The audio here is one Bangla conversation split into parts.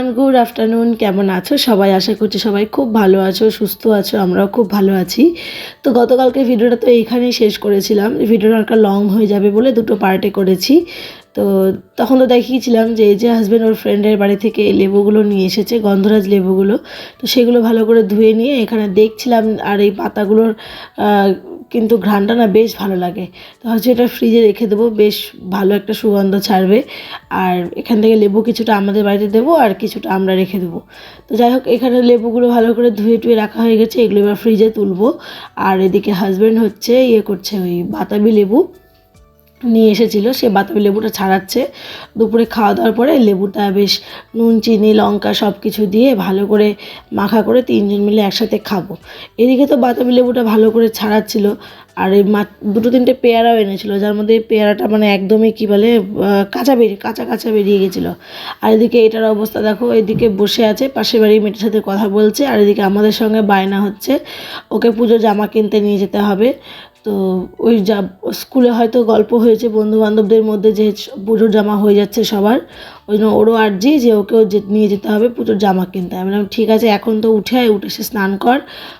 এভরিওয়ান গুড আফটারনুন কেমন আছো? সবাই আশা করছি সবাই খুব ভালো আছো, সুস্থ আছো, আমরাও খুব ভালো আছি। তো গতকালকে ভিডিওটা তো এইখানেই শেষ করেছিলাম। ভিডিওটা একটা লং হয়ে যাবে বলে দুটো পার্টে করেছি। তো তখন তো দেখিয়েছিলাম যে এই যে হাজব্যান্ড ওর ফ্রেন্ডের বাড়ি থেকে লেবুগুলো নিয়ে এসেছে, গন্ধরাজ লেবুগুলো। তো সেগুলো ভালো করে ধুয়ে নিয়ে এখানে দেখছিলাম আর এই পাতাগুলোর কিন্তু ঘ্রাণটা না বেশ ভালো লাগে। তো হচ্ছে এটা ফ্রিজে রেখে দেবো, বেশ ভালো একটা সুগন্ধ ছাড়বে। আর এখান থেকে লেবু কিছুটা আমাদের বাড়িতে দেবো আর কিছুটা আমরা রেখে দেবো। তো যাই হোক, এখানে লেবুগুলো ভালো করে ধুয়ে টুয়ে রাখা হয়ে গেছে, এগুলো এবার ফ্রিজে তুলবো। আর এদিকে হাজব্যান্ড হচ্ছে ইয়ে করছে ওই বাতাবি লেবু। নিয়ে এসেছিল, সে বাতাবি লেবুটা ছাড়াচ্ছে। দুপুরে খাওয়া দাওয়ার পরে লেবুটা বেশ নুন, চিনি, লঙ্কা সব কিছু দিয়ে ভালো করে মাখা করে তিনজন মিলে একসাথে খাব। এদিকে তো বাতাবি লেবুটা ভালো করে ছাড়াচ্ছিল, আর এই মা দুটো তিনটে পেয়ারাও এনেছিল, যার মধ্যে পেয়ারাটা মানে একদমই কী বলে কাঁচা বেরিয়ে, কাঁচা কাঁচা বেরিয়ে গেছিল। আর এদিকে এটার অবস্থা দেখো, এদিকে বসে আছে, পাশের বাড়ির মেয়েটার সাথে কথা বলছে, আর এদিকে আমাদের সঙ্গে বায়না হচ্ছে, ওকে পুজো জামা কিনতে নিয়ে যেতে হবে। তো ওই যা স্কুলে হয়তো গল্প হয়েছে বন্ধু বান্ধবদের মধ্যে যে পুজোর জামা হয়ে যাচ্ছে সবার, ওই জন্য ওরও আর্জি যে ওকেও যে নিয়ে যেতে হবে পুজোর জামা কিনতে। আমি বললাম, ঠিক আছে, এখন তো উঠে উঠে এসে স্নান কর,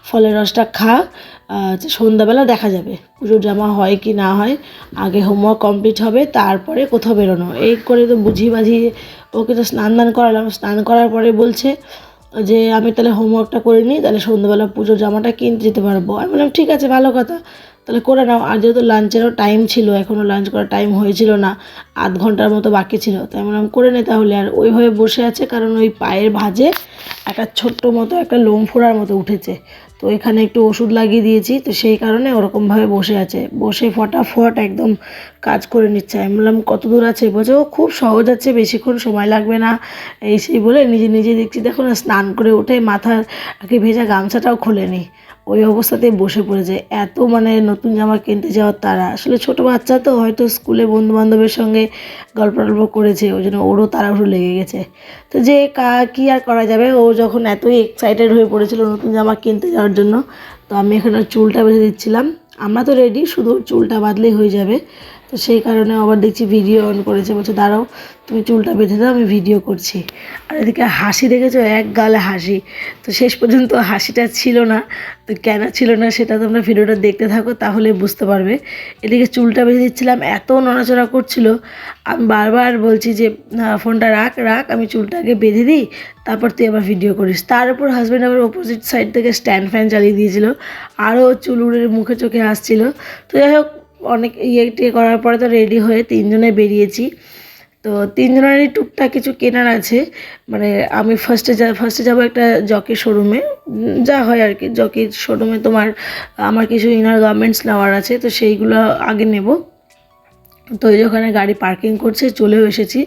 ফলের রসটা খা সন্ধ্যাবেলা দেখা যাবে পুজোর জামা হয় কি না হয়, আগে হোমওয়ার্ক কমপ্লিট হবে, তারপরে কোথাও বেরোনো। এই করে তো বুঝিয়ে বাঝিয়ে ওকে তো স্নান দান করালাম। স্নান করার পরে বলছে যে, আমি তাহলে হোমওয়ার্কটা করে নিই, তাহলে সন্ধ্যাবেলা পুজোর জামাটা কিনতে যেতে পারব। আমি বললাম, ঠিক আছে, ভালো কথা। তাহলে করে নাও। আর যেহেতু লাঞ্চেরও টাইম ছিল এখনও লাঞ্চ করার টাইম হয়েছিল না। আধ ঘণ্টার মতো বাকি ছিল। তাই বললাম, করে নে তাহলে। আর ওইভাবে বসে আছে, কারণ ওই পায়ের ভাঁজে একটা ছোট্ট মতো একটা লোম ফোড়ার মতো উঠেছে। তো এখানে একটু ওষুধ লাগিয়ে দিয়েছি, তো সেই কারণে ওরকমভাবে বসে আছে। বসে ফটাফট একদম কাজ করে নিচ্ছে। আমি বললাম, কত দূর আছে? বলছে, ও খুব সহজ আছে, বেশিক্ষণ সময় লাগবে না। এই সেই বলে নিজে নিজে দেখছি, দেখো না, স্নান করে উঠে মাথার আগে ভেজা গামছাটাও খোলেনি ওই অবস্থাতেই বসে পড়েছে। এত মানে নতুন জামা কিনতে যাওয়ার তারা। আসলে ছোট বাচ্চা তো, হয়তো স্কুলে বন্ধু বান্ধবের সঙ্গে গল্প টল্প করেছে, ওই জন্য ওরও তাড়াহুড়ো লেগে গেছে। তো যে কা, কী আর করা যাবে? ও যখন এতই এক্সাইটেড হয়ে পড়েছিল নতুন জামা কিনতে যাওয়ার জন্য, তো আমি এখানে চুলটা বেঁধে দিচ্ছিলাম। আমরা তো রেডি শুধু চুলটা বাঁধলেই হয়ে যাবে। তো সেই কারণে আবার দেখছি ভিডিও অন করেছে, বলছে, দাঁড়াও, তুমি চুলটা বেঁধে দাও, আমি ভিডিও করছি। আর এদিকে হাসি দেখেছ? এক গালে হাসি। তো শেষ পর্যন্ত হাসিটা ছিল না। তো কেন ছিল না সেটা তোমরা ভিডিওটা দেখতে থাকো, তাহলে বুঝতে পারবে। এদিকে চুলটা বেঁধে দিচ্ছিলাম, এত নড়াচড়া করছিল। আমি বারবার বলছি যে ফোনটা রাখ রাখ, আমি চুলটাকে বেঁধে দিই, তারপর তুই আবার ভিডিও করিস। তার উপর হাজব্যান্ড আবার অপোজিট সাইড থেকে স্ট্যান্ড ফ্যান চালিয়ে দিয়েছিল। আরও চুল উড়ে মুখে চোখে আসছিল। তো যাই হোক অনেক ইয়ে টিয়ে করার পরে তো রেডি হয়ে তিনজনে বেরিয়েছি। তো তিনজনেরই টুকটাক কিছু কেনার আছে। মানে আমি ফার্স্টে যা ফার্স্টে যাব একটা জকির শোরুমে যা হয় আর কি জকির শোরুমে তোমার, আমার কিছু ইনার গার্মেন্টস নেওয়ার আছে, তো সেইগুলো আগে নেব। তো ওখানে গাড়ি পার্কিং করছে, চলেও এসেছি।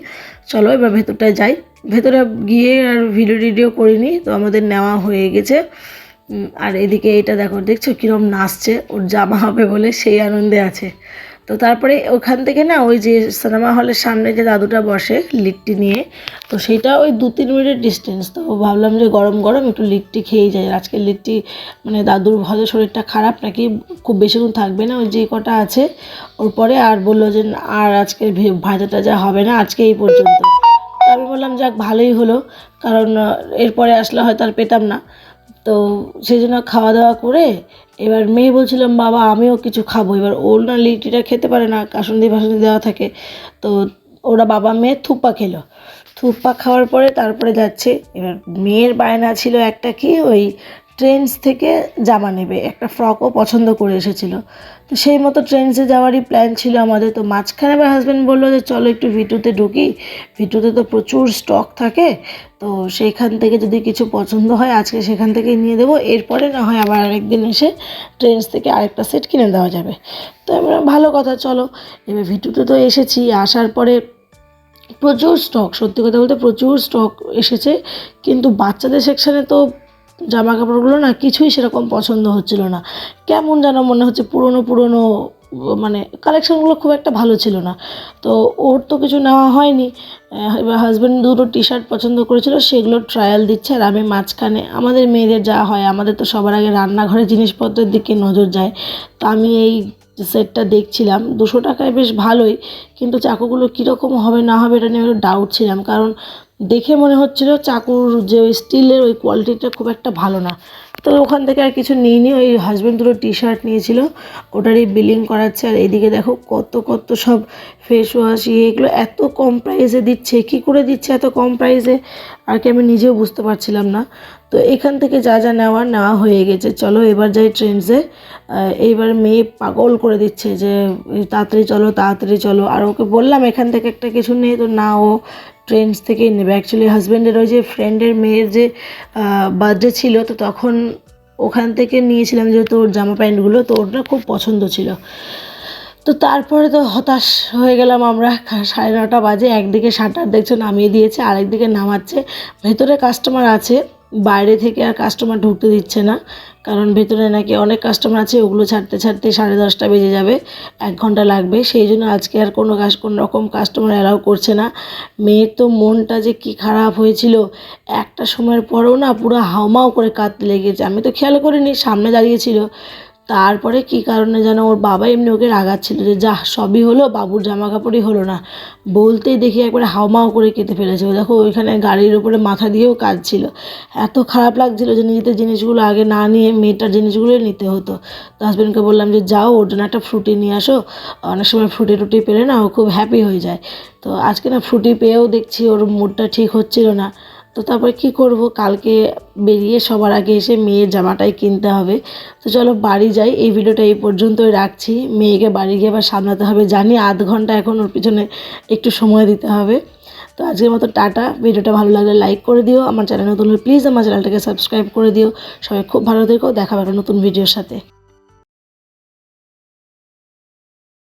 চলো এবার ভেতরটায় যাই। ভেতরে গিয়ে আর ভিডিও টিডিও করিনি, তো আমাদের নেওয়া হয়ে গেছে। আর এদিকে এটা দেখো, দেখছ কীরকম নাচছে? ওর জামা হবে বলে সেই আনন্দে আছে। তো তারপরে ওখান থেকে না, ওই যে সিনেমা হলের সামনে যে দাদুটা বসে লিট্টি নিয়ে, তো সেইটা ওই দু তিন মিনিটের ডিস্টেন্স তো ভাবলাম যে গরম গরম একটু লিট্টি খেয়েই যাই। আজকে লিট্টি মানে দাদুর হয়তো শরীরটা খারাপ নাকি খুব বেশিক্ষণ থাকবে না, ওই যে কটা আছে। ওর পরে আর বলল যে, আর আজকে ভাজা টাজা হবে না, আজকে এই পর্যন্ত। তো আমি বললাম, যাক, ভালোই হলো। কারণ এরপরে আসলে হয়তো আর পেতাম না। তো সেই জন্য খাওয়া দাওয়া করে এবার মেয়ে বলছিলাম বাবা, আমিও কিছু খাব। এবার ওর না লিটিটা খেতে পারে না, কাসুন্দি ফাসুন্দি দেওয়া থাকে। তো ওরা বাবা মেয়ে থুপ্পা খেলো। থুপ্পা খাওয়ার পরে তারপরে যাচ্ছে। এবার মেয়ের বায়না ছিল একটা কি, ওই ট্রেন্ডস থেকে জামা নেবে। একটা ফ্রকও পছন্দ করে এসেছিল। তো সেই মতো ট্রেন্ডসে যাওয়ারই প্ল্যান ছিল আমাদের। তো মাঝখানে আমার হাজব্যান্ড বলল যে চলো একটু ভিটুতে ঢুকি। ভিটুতে তো প্রচুর স্টক থাকে। তো সেইখান থেকে যদি কিছু পছন্দ হয় আজকে সেখান থেকে নিয়ে দেবো। এরপরে না হয় আবার আরেকদিন এসে ট্রেন্ডস থেকে আরেকটা সেট কিনে দেওয়া যাবে। তো আমি বললাম, ভালো কথা চলো। এবার ভিটুতে তো এসেছি। আসার পরে প্রচুর স্টক সত্যি কথা বলতে প্রচুর স্টক এসেছে। কিন্তু বাচ্চাদের সেকশানে তো জামা কাপড়গুলো না কিছুই সেরকম পছন্দ হচ্ছিল না। কেমন যেন মনে হচ্ছে পুরনো পুরনো মানে কালেকশানগুলো খুব একটা ভালো ছিল না। তো ওর তো কিছু নেওয়া হয়নি। এবার হাজব্যান্ড দুটো টি শার্ট পছন্দ করেছিল, সেগুলো ট্রায়াল দিচ্ছে আর আমি মাঝখানে, আমাদের মেয়েদের যা হয়, আমাদের তো সবার আগে রান্নাঘরের জিনিসপত্রের দিকে নজর যায়। তো আমি এই সেটটা দেখছিলাম, দুশো টাকায় বেশ ভালোই, কিন্তু চাকুগুলো কীরকম হবে না হবে এটা নিয়ে একটু ডাউট ছিলাম। কারণ দেখে মনে হচ্ছিল চাকুর যে ওই স্টিলের ওই কোয়ালিটিটা খুব একটা ভালো না। তো ওখান থেকে আর কিছু নিইনি, ওই হাজব্যান্ড দুটো টি শার্ট নিয়েছিল, ওটারই বিলিং করাচ্ছে। আর এদিকে দেখো কত কত সব ফেস ওয়াশ ইয়ে এগুলো এত কম প্রাইসে দিচ্ছে, কি করে দিচ্ছে এত কম প্রাইসে আর কি আমি নিজেও বুঝতে পারছিলাম না। তো এখান থেকে যা যা নেওয়ার নেওয়া হয়ে গেছে। চলো এবার যাই ট্রেন্ডসে এইবার মেয়ে পাগল করে দিচ্ছে যে, তাড়াতাড়ি চলো তাড়াতাড়ি চলো। আর ওকে বললাম, এখান থেকে একটা কিছু নেই তো না, ও ট্রেন্ডস থেকেই নেবে। অ্যাকচুয়ালি হাজব্যান্ডের ওই যে ফ্রেন্ডের মেয়ের যে বার্থডে ছিল, তো তখন ওখান থেকে নিয়েছিলাম যেহেতু ওর জামা প্যান্টগুলো, তো ওটা খুব পছন্দ ছিল। তো তারপরে তো হতাশ হয়ে গেলাম আমরা। সাড়ে নটা বাজে, একদিকে শাটার দেখছ নামিয়ে দিয়েছে, আরেকদিকে নামাচ্ছে। ভেতরে কাস্টমার আছে। বাইরে থেকে আর কাস্টমার ঢুকতে দিচ্ছে না। কারণ ভেতরে নাকি অনেক কাস্টমার আছে, ওগুলো ছাড়তে ছাড়তে সাড়ে দশটা বেজে যাবে, এক ঘণ্টা লাগবে। সেই জন্য আজকে আর কোনো কাজ কোনো রকম কাস্টমার অ্যালাউ করছে না। মেয়ের তো মনটা যে কি খারাপ হয়েছিল, একটা সময়ের পরেও না পুরো হাওমাও করে কাঁদতে লেগেছে। আমি তো খেয়াল করিনি, সামনে দাঁড়িয়েছিল। তারপরে কি কারণে যেন ওর বাবা এমনি ওকে রাগাচ্ছিল যে, যা, সবই হলো, বাবুর জামা কাপড়ই হলো না। বলতেই দেখি একবারে হাউমাউ করে কেটে ফেলেছে। ও দেখো, ওইখানে গাড়ির উপরে মাথা দিয়েও কাজ ছিল এত খারাপ লাগছিল যে, নিজেদের জিনিসগুলো আগে না নিয়ে মেয়েটার জিনিসগুলোই নিতে হতো। তো হাজব্যান্ডকে বললাম যে, যাও, ওর জন্য একটা ফ্রুটি নিয়ে আসো। অনেক সময় ফ্রুটি টুটি পেলে না, ও খুব হ্যাপি হয়ে যায়। তো আজকে না ফ্রুটি পেয়েও দেখছি ওর মুডটা ঠিক হচ্ছিল না। তো তারপরে কি করব? কালকে বেরিয়ে সবার আগে এসে মেয়ের জামাটাই কিনতে হবে। তো চলো বাড়ি যাই। এই ভিডিওটা এই পর্যন্তই রাখছি। মেয়েকে বাড়ি গিয়ে আবার সামলাতে হবে। জানি আধ ঘণ্টা এখন ওর পিছনে একটু সময় দিতে হবে। তো আজকের মতো টাটা। ভিডিওটা ভালো লাগলে লাইক করে দিও। আমার চ্যানেল নতুন প্লিজ আমার চ্যানেলটাকে সাবস্ক্রাইব করে দিও। সবাই খুব ভালো থেকো। দেখা হবে একটা নতুন ভিডিওর সাথে।